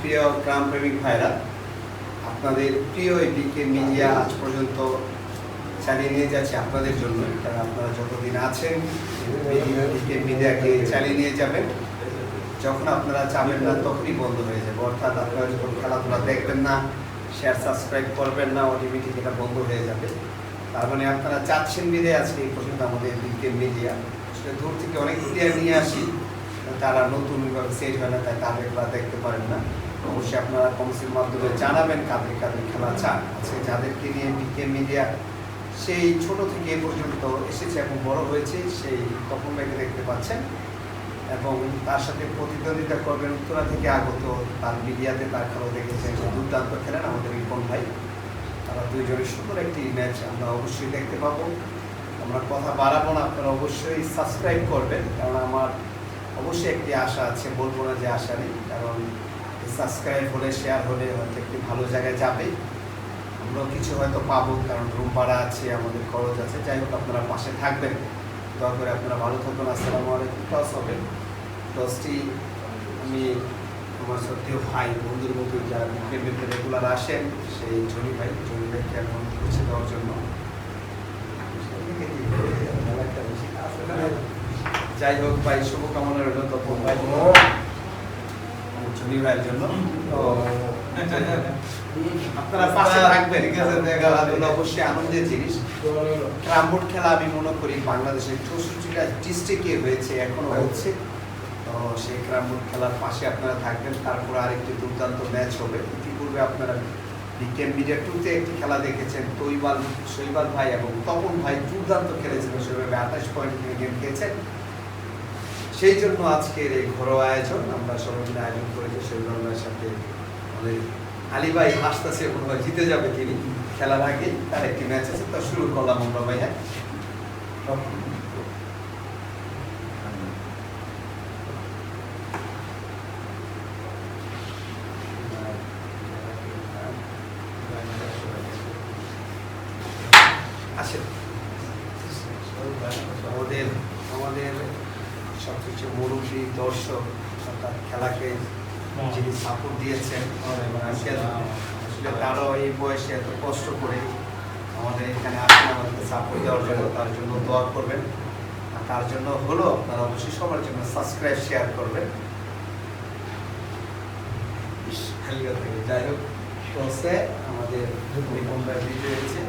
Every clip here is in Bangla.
প্রিয় আপনাদের প্রিয় এটিকে মিডিয়া আজ পর্যন্ত চালিয়ে নিয়ে যাচ্ছে আপনাদের জন্য। কারণ আপনারা যতদিন আছেন এটিকে মিডিয়াকে চালিয়ে নিয়ে যাবেন। যখন আপনারা চাবেন না, তখনই বন্ধ হয়ে যাবে। অর্থাৎ আপনারা যখন খেলাধুলা দেখবেন না শেয়ার সাবস্ক্রাইব করবেন না অটোমেটিক এটা বন্ধ হয়ে যাবে তার মানে আপনারা চাচ্ছেন মিডিয়া আজকে এই পর্যন্ত আমাদের এটিকে মিডিয়া আসলে দূর থেকে অনেক প্লেয়ার নিয়ে আসি, তারা নতুনভাবে সেট হয় না, তাই তাদের খেলা দেখতে পারেন না। অবশ্যই আপনারা কমিটির মাধ্যমে জানাবেন কাদের কাদের খেলা চান। আছে যাদেরকে নিয়ে বিকে মিডিয়া সেই ছোট থেকে এ পর্যন্ত এসেছে এবং বড় হয়েছে, সেই তপন ভাইকে দেখতে পাচ্ছেন এবং তার সাথে প্রতিদ্বন্দ্বিতা করবেন উত্তরা থেকে আগত তার মিডিয়াতে তার খেলা দেখেছেন। দুর্দান্ত খেলেন আমাদের রিপন ভাই। তারা দুইজনের সুন্দর একটি ম্যাচ আমরা অবশ্যই দেখতে পাবো। আমরা কথা বাড়াবো না, আপনারা অবশ্যই সাবস্ক্রাইব করবেন, কারণ আমার অবশ্যই একটি আশা আছে, বলব না যে আশা নেই, কারণ সাবস্ক্রাইব হলে শেয়ার হলে হয়তো একটি ভালো জায়গায় যাবে। আমরাও কিছু হয়তো পাবো, কারণ রুম ভাড়া আছে, আমাদের খরচ আছে, যাই হোক আপনারা পাশে থাকবেন। দয়া করে আপনারা ভালো থাকবেন আসসালামু আলাইকুম, টস হবে। টসটি আমি আমার সত্যিও ভাই বন্ধুর মতো যারা প্রেমিতে রেগুলার আসেন সেই জনি ভাই জনি ভাইকে এখন পৌঁছে দেওয়ার জন্য? যাই হোক ভাই শুভকামনা রইল তপন ভাই জনি ভাইয়ের জন্য। তো আপনারা পাশে থাকবেন ঠিক আছে? খেলাধুলা অবশ্যই আনন্দের জিনিস। ক্রামবোর্ড খেলা আমি মনে করি বাংলাদেশের চৌষট্টিটা ডিস্ট্রিক্টে হয়েছে এখনও হচ্ছে। তো সেই খেলার পাশে আপনারা থাকবেন, তারপর আরেকটি দুর্দান্ত ম্যাচ হবে। ইতিপূর্বে আপনারা বিকেএম মিডিয়া টুতে একটি খেলা দেখেছেন, তৈবাল, শৈবাল ভাই এবং তপন ভাই দুর্দান্ত খেলেছেন সেভাবে আঠাশ পয়েন্ট নিয়ে গেম খেয়েছেন। সেই জন্য আজকের এই ঘরোয়া আয়োজন, আমরা সবাই আয়োজন করেছি, শৈবাল ভাইয়ের সাথে আমাদের আলী ভাই হাসতেছে, মনে হয় জিতে যাবে তিনি, খেলার আগে তার একটি ম্যাচ আছে তা শুরু করলাম আমরা ভাই হ্যাঁ আসেন আমাদের আমাদের সবকিছু মুরব্বী দর্শক অর্থাৎ খেলাকে যিনি সাপোর্ট দিয়েছেন আজকে আসলে তারও এই বয়সে এত কষ্ট করে আমাদের এখানে আসেন আমাদেরকে সাপোর্ট দেওয়ার জন্য তার জন্য দোয়া করবেন। তার জন্য হলো আপনারা অবশ্যই সবার জন্য সাবস্ক্রাইব শেয়ার করবেন। যাই হোক টসে আমাদের ভাই বিজয় হয়েছে।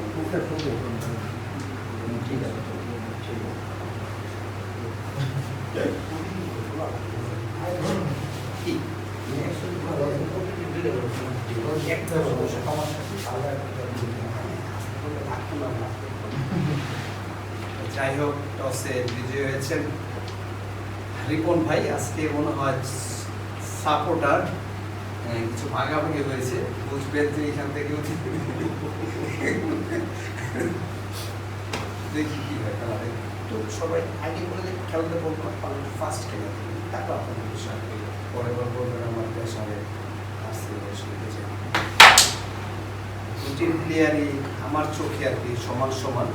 ঠিক আছে। কি? যাই হোক টসে বিজয় হয়েছেন রিপন ভাই। আজকে মনে হয় সাপোর্টার কিছু ভাগাভাগি হয়েছে। বুঝবেন যে এখান থেকে দেখি কি হয় তো সবাই আগে বলে খেলাতে বলব ফার্স্ট খেলা তারপর আপনাদের বিষয়। পরে বার বলবেন আমার পেশারে গেছে প্লেয়ারই আমার চোখে আর কি সমান সমান।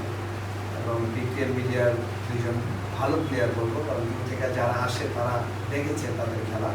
এবং বিপিএল মিডিয়ার দুজন ভালো প্লেয়ার বলব, কারণ থেকে যারা আসে, তারা দেখেছে তাদের খেলা।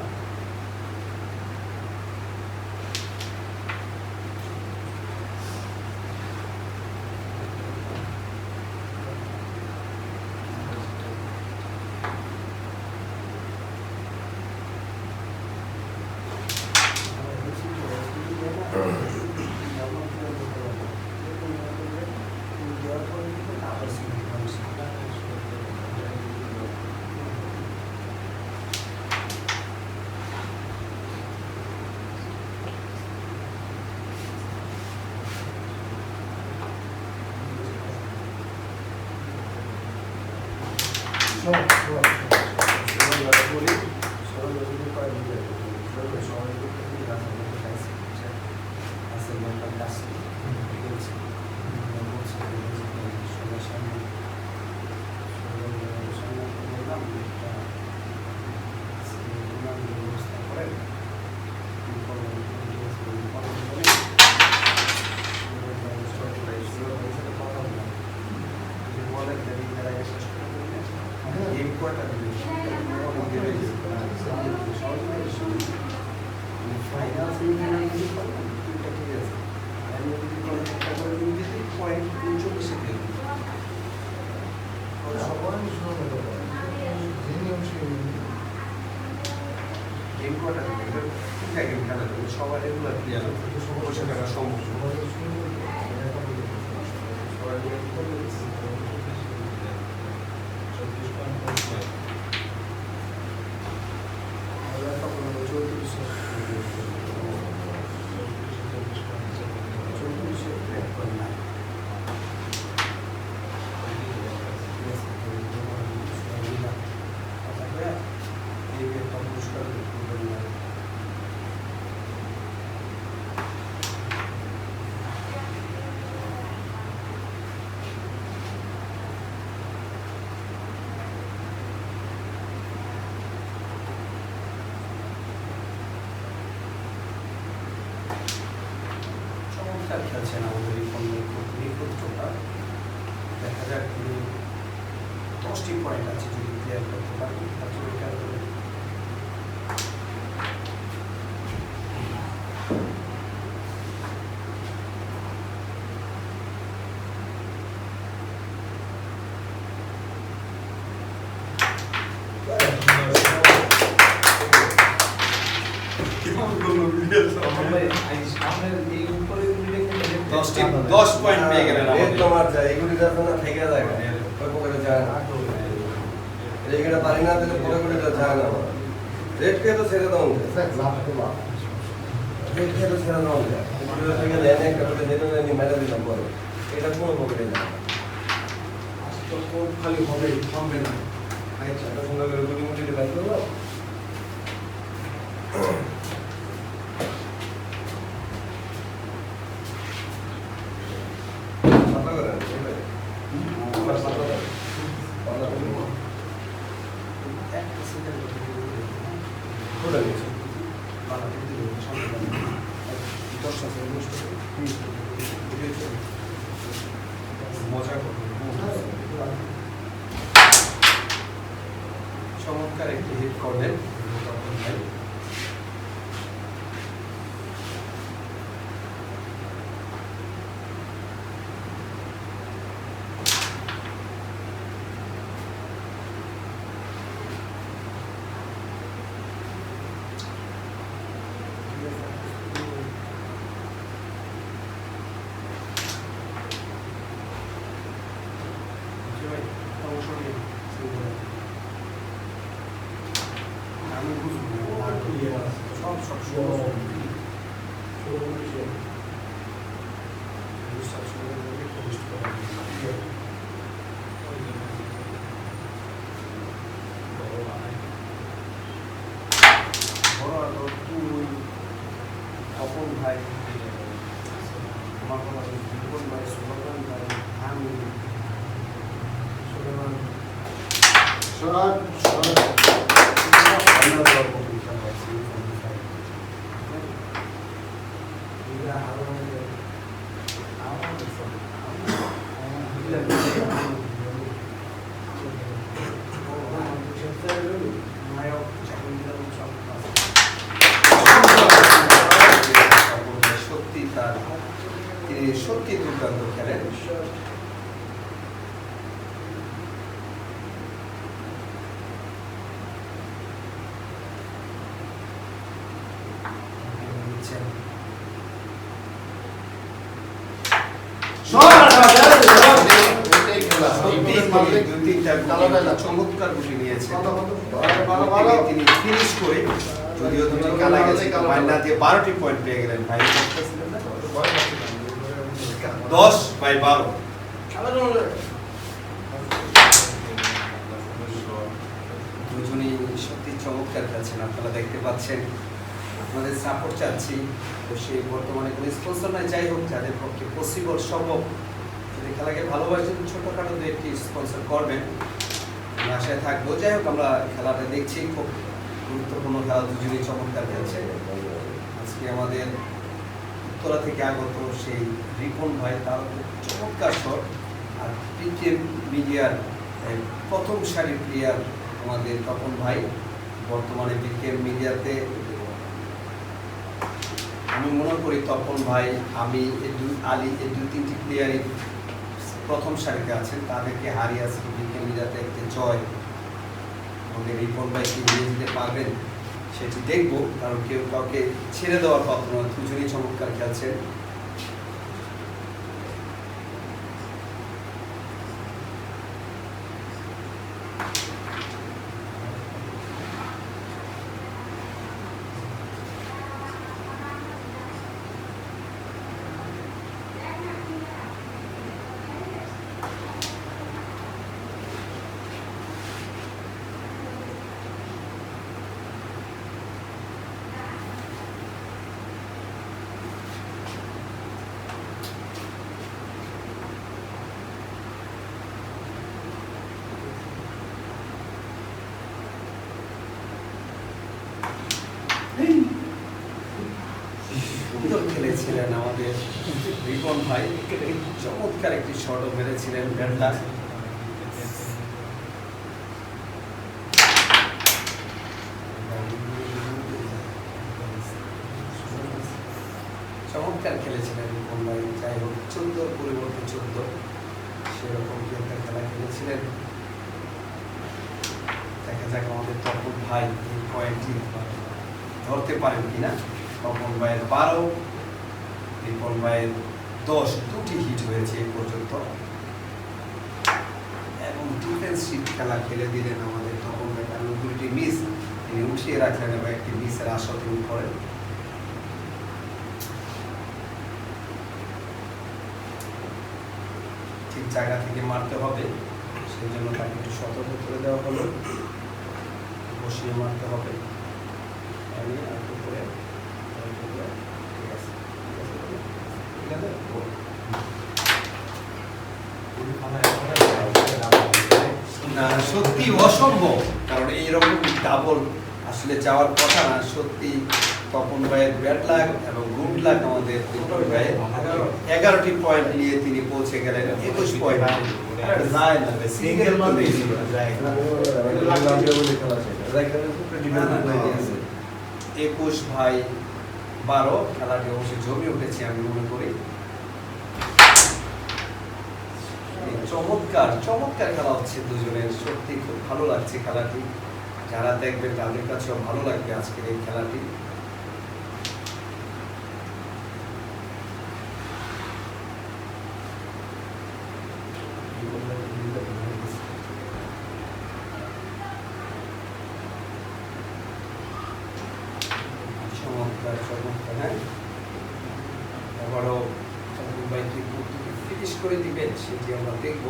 দশ পয়েন্ট পেয়ে গেলেন তোমার যায় এগুলি যাচ্ছে না থেকে যায় না ওই পকেটে যায়? না এইখানে পারি না দিলে পরে করে যায় না রেড কে তো ছেড়ে দাও রেড কে তো ছেড়ে দাও এগুলো থেকে দেন একটা করে যেটা নিয়ে মেরে দিলাম পরে এটা কোনো পকেটে যায় খালি হবে থামবে না। আচ্ছা এটা সুন্দর করে গুলি মুটি বাইক করল পাতা করেন আমার পাতা করেন পাতা করেন একটা সেকেন্ড খুলে নিচ্ছে মজা করব চমৎকার একটি হিট করলেন ভাই আমি বুঝব সব সব সব বড় আলো তুই তপন ভাই আমার কথা জীবন ভাই সুবর্ণ ভাই আমি সুলেমান সত্যি তার তিনি সত্যি দুর্দান্ত খেলেন নিচ্ছেন দুই তিনটা চমৎকার গুটি নিয়েছেন তিনি ফিনিশ করে যদিও দুটি কালা গেছে মাইনা দিয়ে বারোটি পয়েন্ট পেয়ে গেলেন ভাই। দশ বাই বারো। দুজনই সত্যি চমৎকার খেলছেন আপনারা দেখতে পাচ্ছেন। আপনাদের সাপোর্ট চাচ্ছি। তো সেই বর্তমানে কোনো স্পন্সর নাই। যাই হোক যাদের পক্ষে পসিবল সম্ভব খেলাকে ভালোবাসেন ছোটোখাটো দু একটি স্পন্সর করবেন আমি আশায় থাকব। যাই হোক, আমরা খেলাটা দেখছি। খুব গুরুত্বপূর্ণ খেলা দুজনেই চমৎকার খেলছে। আজকে আমাদের উত্তরা থেকে আগত সেই রিপন ভাই, তার চমৎকার শট আর পিটিএম মিডিয়ার প্রথম সারি প্লেয়ার আমাদের তপন ভাই। বর্তমানে বিকেএম মিডিয়াতে আমি মনে করি তপন ভাই, আমি আলী এই দুই, তিনটি প্লেয়ারই প্রথম সারিতে আছেন, তাদেরকে হারিয়ে আছে বিকেএম যাতে একটি জয় আমাদের রিপন ভাইকে নিয়ে যেতে পারবেন সেটি দেখব, কারণ কেউ কাউকে ছেড়ে দেওয়ার কথা নয়, দুজনেই চমৎকার খেলছেন। সুন্দর খেলেছিলেন আমাদের রিপন ভাই। চমৎকার একটি শটও মেরেছিলেন ব্যাটটা চমৎকার খেলেছিলেন রিপন ভাই। যাই হোক, চোদ্দ, পরিবর্তে চোদ্দ। সেরকম কি একটা খেলা খেলেছিলেন? দেখা যাক আমাদের তপন ভাই এই পয়েন্টটি ধরতে পারেন কিনা। তপন ভাইয়ের বারো রিপন ভাইয়ের দশ দুটি হিট হয়েছে এই পর্যন্ত। এবং ডিফেন্সিভ খেলা খেলে দিলেন আমাদের তপন ভাই দুটি মিস তিনি উঠিয়ে রাখলেন এবং একটি মিসের আশা তিনি করেন। ঠিক জায়গা থেকে মারতে হবে সেই জন্য তাকে একটু সতর্ক করে দেওয়া হলো। বসিয়ে মারতে হবে। আমি আর করে আর একটু করে। ঠিক আছে ঠিক আছে ঠিক আছে ও। না সত্যি অসম্ভব। কারণ এইরকম ডাবল আসলে যাওয়ার কথা না, সত্যি তপন ভাইয়ের ব্যাট লাগ এবং গুড লাগ আমাদের তপন ভাইয়ের এগারোটি পয়েন্ট নিয়ে তিনি পৌঁছে গেলেন, একুশ পয়েন্ট একুশ ভাই বারো, খেলাটি অবশ্যই জমে উঠেছে আমি মনে করি এই চমৎকার চমৎকার খেলা হচ্ছে দুজনের। সত্যি খুব ভালো লাগছে খেলাটি। যারা দেখবেন তাদের কাছেও ভালো লাগবে আজকের এই খেলাটি চমৎকার চমৎকার হ্যাঁ আবারও তপন ভাই কি ফিনিশ করে দিবেন সেটি আমরা দেখব।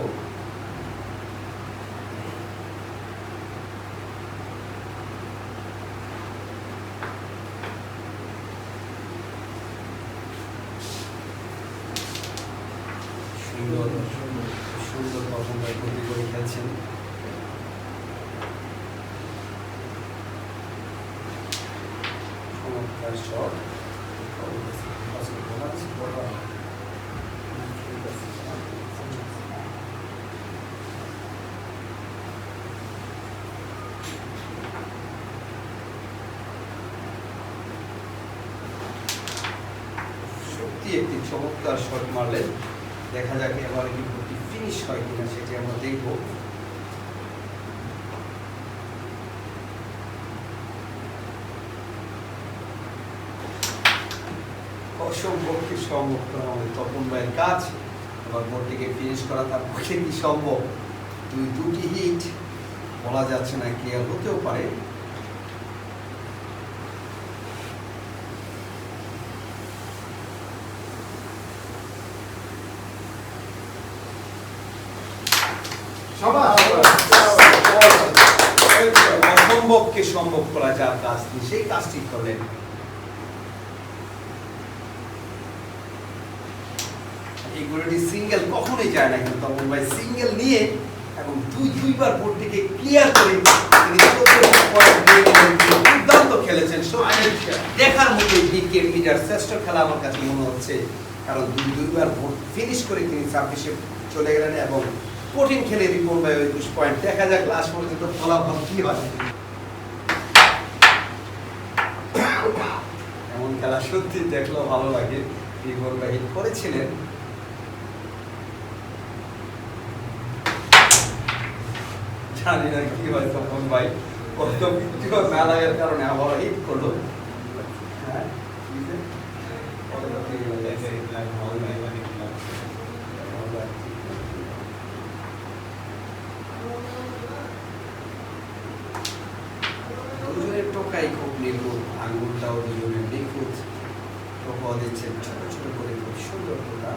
সুন্দর সুন্দর ভাই গতি করে খেলছেন। চমৎকার শট সত্যি একটি চমৎকার শট মারলেন দেখা যাক এবার কি ফিনিশ হয় কিনা সেটি আমরা দেখব। অসম্ভব কি সম্ভব আমাদের তপন ভাইয়ের কাজ এবার বোর্ডটিকে ফিনিশ করা তার পক্ষে কি সম্ভব? দুই দুটি হিট বলা যাচ্ছে না কি আর হতেও পারে। সম্ভব করা যার কাজ তিনি সেই কাজটি করলেন। এই সিঙ্গেল কখনোই যায় না কিন্তু তপন ভাই সিঙ্গেল নিয়ে এবং দুই দুইবার ক্লিয়ার করে তিনি দুর্দান্ত খেলেছেন। দেখার মতো বিকে মিটার শ্রেষ্ঠ খেলা আমার কাছে মনে হচ্ছে। কারণ দুই দুইবার ভোট ফিনিশ করে তিনি চলে গেলেন এবং কঠিন খেলে রিপন ভাই একুশ পয়েন্ট দেখা যাক লাস্ট পর্যন্ত ফলাফল কি হয়। এমন খেলা সত্যি দেখলেও ভালো লাগে। করেছিলেন। জানি না কি হয় তখন ভাই। কত বৃত্তি না কারণে আবার হিট করল। হ্যাঁ কি যে? পরবর্তী দুজনের টোকাই খুব নিখুঁত আঙুলটাও দুজনের নিখুঁত দিচ্ছেন ছোট ছোট করে খুব সুন্দর টোকা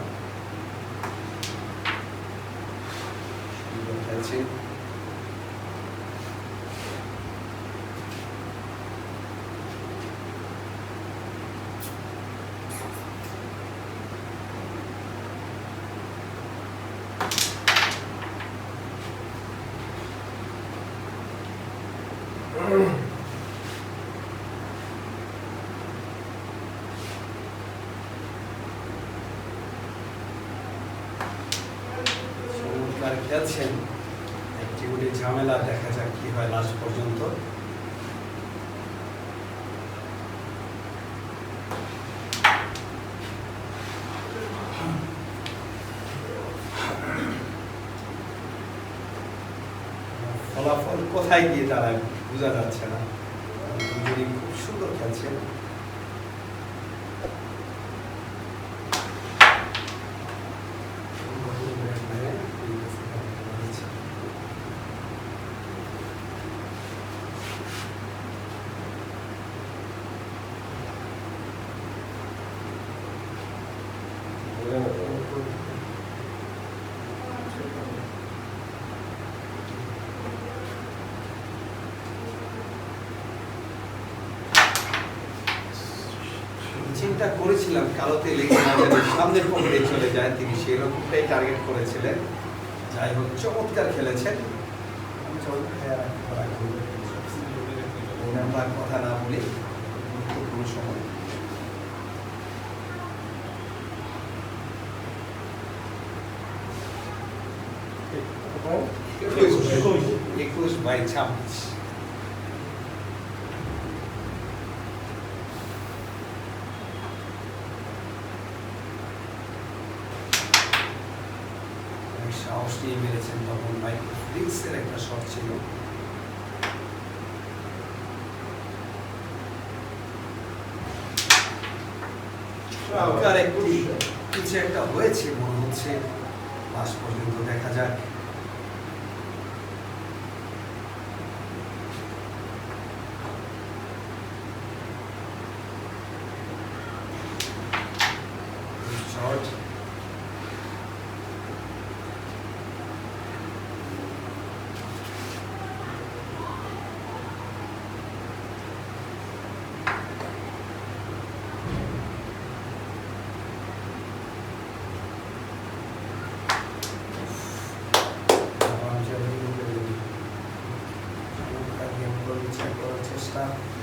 সুন্দর খেলছেন খেলছেন একটি গুলি ঝামেলা, দেখা যাক কি হয় লাস্ট পর্যন্ত। ফলাফল কোথায় গিয়ে তারা বোঝা যাচ্ছে না দুজনই খুব সুন্দর খেলছেন চিন্তা করেছিলাম কালোতে লেগে যেন সামনের পকেটে চলে যায় তিনি সেরকমটাই টার্গেট করেছিলেন যাই হোক চমৎকার খেলেছেন আমরা কথা না বলি গুরুত্বপূর্ণ সময় একুশ বাই ছাব্বিশ অনেক সাহস নিয়ে মেরেছেন তখন ভাই ফিলিংসের একটা শট ছিল। একটি কিছু একটা হয়েছে মনে হচ্ছে। লাস্ট পর্যন্ত দেখা যাক। está.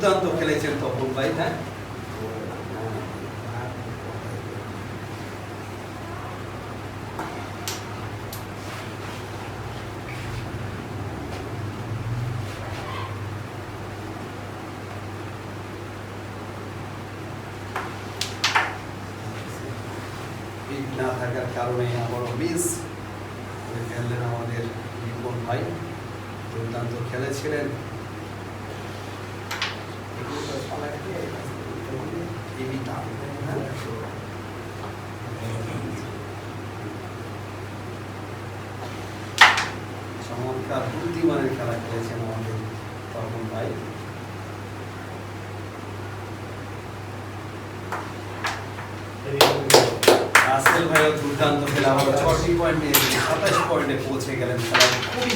দুর্দান্ত খেলেছেন তপন ভাই হ্যাঁ? না থাকার কারণে আমাদের ভাই। দুর্দান্ত খেলেছিলেন। চমৎকার বুদ্ধিমানের খেলা খেলেছেন আমাদের তখন ভাই। রাসেল ভাইও দুর্দান্ত খেলা আমরা ছটি পয়েন্ট নিয়ে সাতাশ পয়েন্টে পৌঁছে গেলেন খেলা খুবই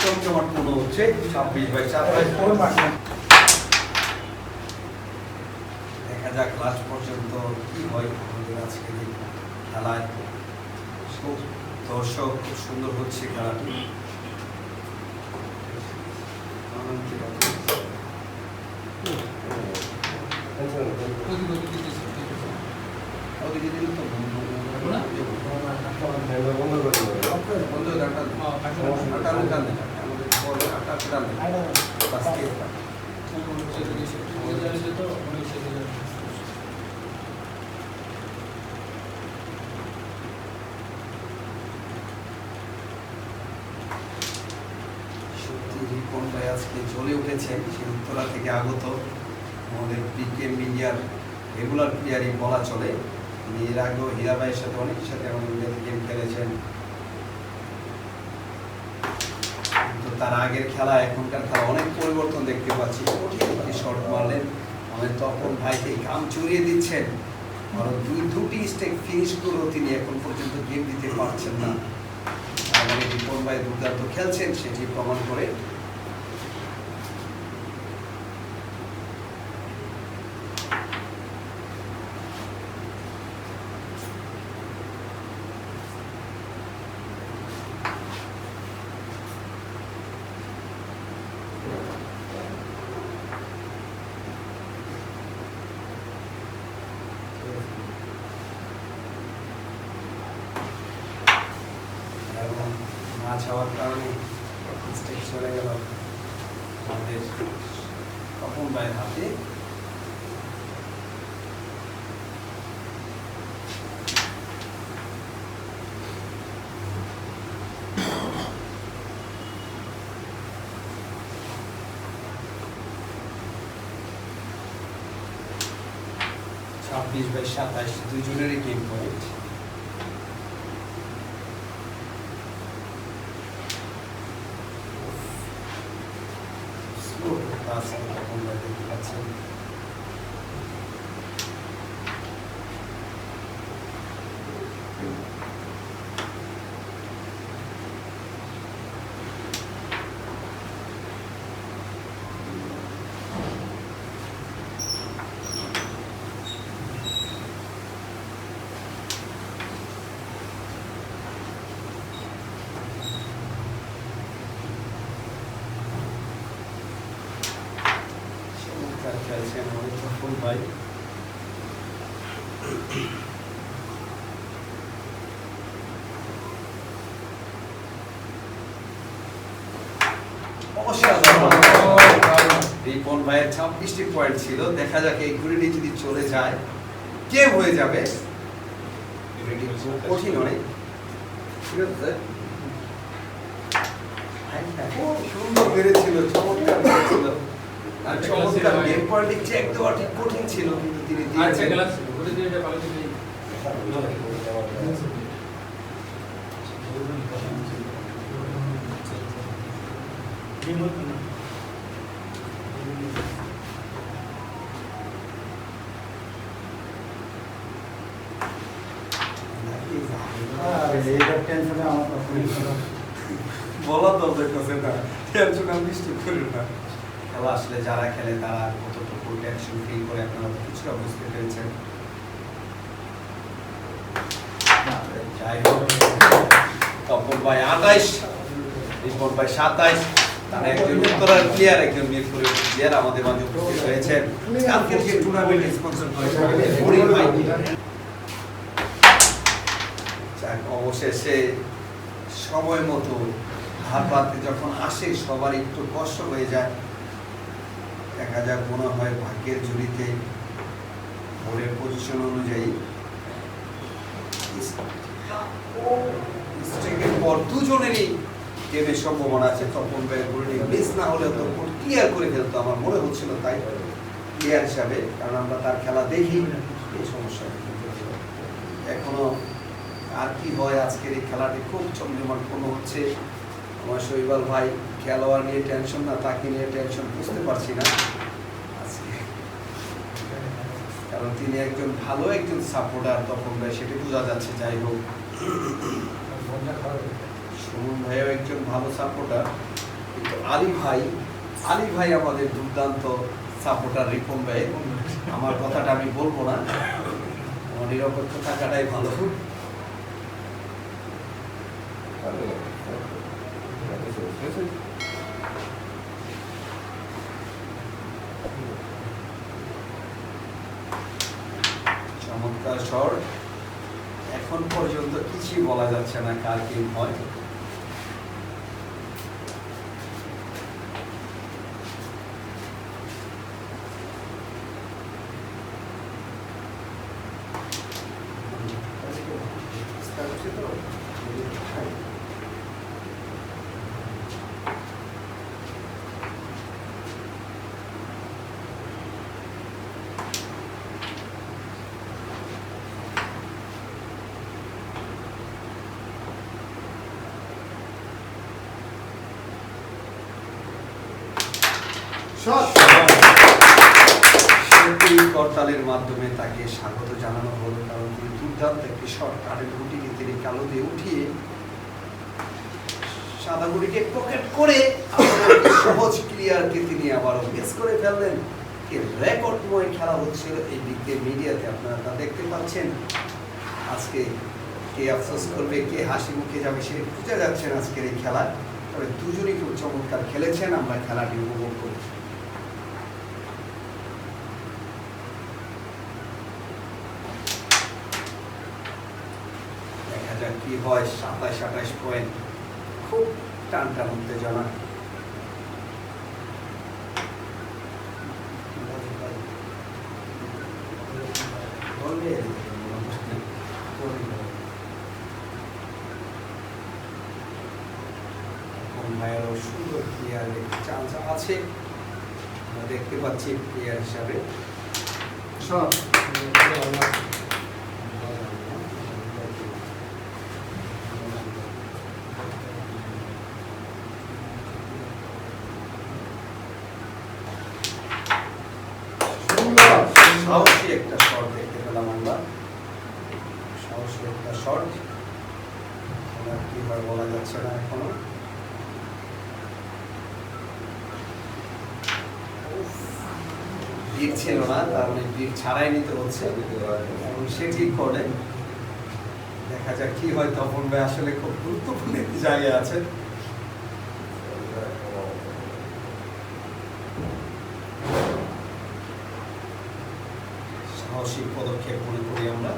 চমচমাট মনে হচ্ছে ছাব্বিশ বাই সাতাশ দেখা যাক লাস্ট পর্যন্ত কি হয় আমাদের আজকের এই খেলায়। খুব দর্শক খুব সুন্দর হচ্ছে খেলাটি। ওদিকে দিলে তো বন্ধ বন্ধ করে দেবো। বন্ধ হয়ে আটা আটা টান দেন আমাদের বলে আটা টান দেন বাস্কে সত্যি রিপন ভাই আজকে জ্বলে উঠেছেন সেই উত্তরা থেকে আগত আমাদের পিকে মিডিয়ার রেগুলার প্লেয়ারই বলা চলে। তিনি এর আগেও হীরা ভাইয়ের সাথে অনেকের সাথে আমাদের ইন্ডিয়াতে গেম খেলেছেন। তো তার আগের খেলা, এখনকার খেলা, অনেক পরিবর্তন দেখতে পাচ্ছি। কঠিন একটি মারলেন। আমাদের তপন ভাইকে কাম চুরিয়ে দিচ্ছেন। কারণ দুই, দুটি স্টেক ফিনিশ করেও তিনি এখন পর্যন্ত গেম দিতে পারছেন না। আমাদের রিপন ভাই দুর্দান্ত খেলছেন, সেটি প্রমাণ করে এবং মাছ হওয়ার কারণে চলে গেল। আমাদের তপন ভাইয়ের হাতে ছাব্বিশ বাই সাতাশ, দুজনেরই গেম পয়েন্ট স্লো পাস তখন দেখতে পাচ্ছেন চমৎকার খেলছেন আমাদের তপন ভাই অসাধারণ রিপন ভাইয়ের ছাব্বিশটি পয়েন্ট ছিল দেখা যাক এই ঘুরিটি যদি চলে যায় কে হয়ে যাবে? কঠিন অনেক। ঠিক আছে। সুন্দর মেরেছিল চমৎকার মেরেছিল আর চমৎকার গেম পয়েন্টে চেক দেওয়া ঠিক কঠিন ছিল কিন্তু তিনি আচ্ছা দিয়েছেন ঘুরে দিয়ে এটা ভালো করে বলা তো দেখতেছে না টেনশন আমি নিশ্চয় করি না খেলা আসলে যারা খেলে তারা কতটুকু টেনশন ফিল করে আপনারা তো কিছুটা বুঝতে পেরেছেন। টুর্নামেন্ট অবশেষে সময় মতো হাত যখন আসে, সবার একটু কষ্ট হয়ে যায়। দেখা যাক মনে হয় ভাগ্যের ঝুড়িতে। বোর্ডের পজিশন অনুযায়ী। স্ট্রিকের পর দুজনেরই গেমের সম্ভাবনা আছে। তপন ভাইয়ের বোর্ডে মিস না হলেও তো ক্লিয়ার করে ফেলতো আমার মনে হচ্ছিল তাই। প্লেয়ার হিসাবে, কারণ আমরা তার খেলা দেখি। এই সমস্যা। এখনও আর কি হয় আজকের এই খেলাটি? খুব চমজমাট কোনো হচ্ছে। আমার শৈবাল ভাই খেলোয়াড় নিয়ে টেনশন না, তাকে নিয়ে টেনশন বুঝতে পারছি না। কারণ তিনি একজন ভালো একজন সাপোর্টার তখন ভাই, সেটা বোঝা যাচ্ছে, যাই হোক। সুমন ভাইও একজন ভালো সাপোর্টার কিন্তু আলী ভাই আলী ভাই আমাদের দুর্দান্ত সাপোর্টার রিপন ভাই। আমার কথাটা আমি বলব না। আমার নিরপেক্ষ থাকাটাই ভালো চমৎকার শট এখন পর্যন্ত কিছুই বলা যাচ্ছে না কার কি হয় করতালের মাধ্যমে তাকে স্বাগত জানানো হলো, কারণ তিনি দুর্দান্ত একটি শট কাঠের গুটিকে তিনি কালো দিয়ে উঠিয়ে সাদা গুটিকে পকেট করে সহজ ক্লিয়ারকে তিনি আবারও মিস করে ফেললেন। রেকর্ডময় খেলা হচ্ছিল এই দিক দিয়ে মিডিয়াতে আপনারা তা দেখতে পাচ্ছেন। আজকে কে আফসোস করবে, কে হাসি মুখে যাবে সেটা বুঝে যাচ্ছেন আজকের এই খেলা। তবে দুজনই খুব চমৎকার খেলেছেন, আমরা খেলাটি উপভোগ করি দেখা যাক কি হয় সাতাশ, আঠাশ পয়েন্ট খুব টান টান উত্তেজনা। সুন্দর চান্স আছে। দেখতে পাচ্ছি প্লেয়ার হিসাবে। সাহসী একটা শট দেখতে পেলাম আমরা সাহসী একটা শট কি হয় বলা যাচ্ছে না এখনও বীর ছিল না, তার মানে বীর ছাড়াই নিতে হচ্ছে। এবং সে ঠিক করে? দেখা যাক কি হয়, তপন ভাই আসলে খুব গুরুত্বপূর্ণ একটি জায়গায় আছে। সাহসী পদক্ষেপ মনে করি আমরা।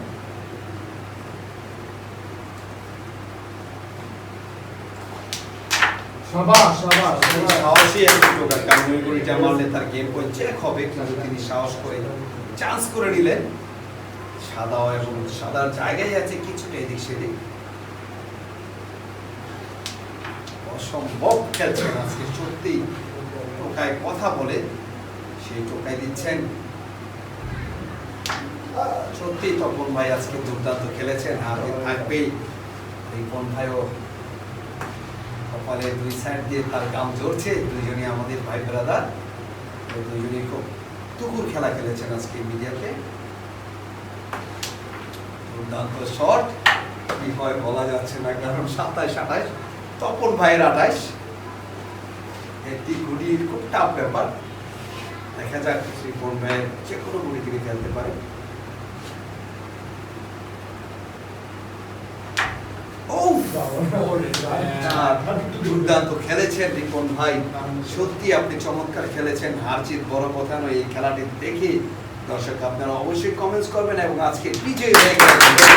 সাহসী একজন টোকার কারণ। ওই গলিটা মারলে তার গেম পয়েন্ট হবে কিন্তু তিনি সাহস করে চান্স করে নিলেন। সাদা এবং সাদার জায়গায় আছে কিছুটা এদিক সেদিক। অসম্ভব খেলছেন আজকে সত্যি টোকায় কথা বলে সেই টোকায় দিচ্ছেন। সত্যি তপন ভাই আজকে দুর্দান্ত খেলেছেন। হাতে থাকবেই। রিপন ভাইও কপালে দুই সাইড দিয়ে তার গাম জ্বলছে দুইজনই আমাদের ভাই ব্রাদার দুইজনই খুব তুকুর খেলা খেলেছেন আজকে মিডিয়াতে। দুর্দান্ত শট কি হয় বলা যাচ্ছে না, কারণ সাতাইশ আঠাইশ তপন ভাইয়ের আঠাইশ একটি গুড়ির খুব টাফ ব্যাপার। দেখা যাক রিপন ভাইয়ের যে কোনো গুড়ি তিনি খেলতে পারে উফ! আর দুর্দান্ত খেলেছেন রিপন ভাই সত্যি আপনি চমৎকার খেলেছেন হার জিত বড় কথা নয় এই খেলাটি দেখে দর্শক আপনারা অবশ্যই কমেন্টস করবেন এবং আজকে বিজয়ী হয়ে গেলেন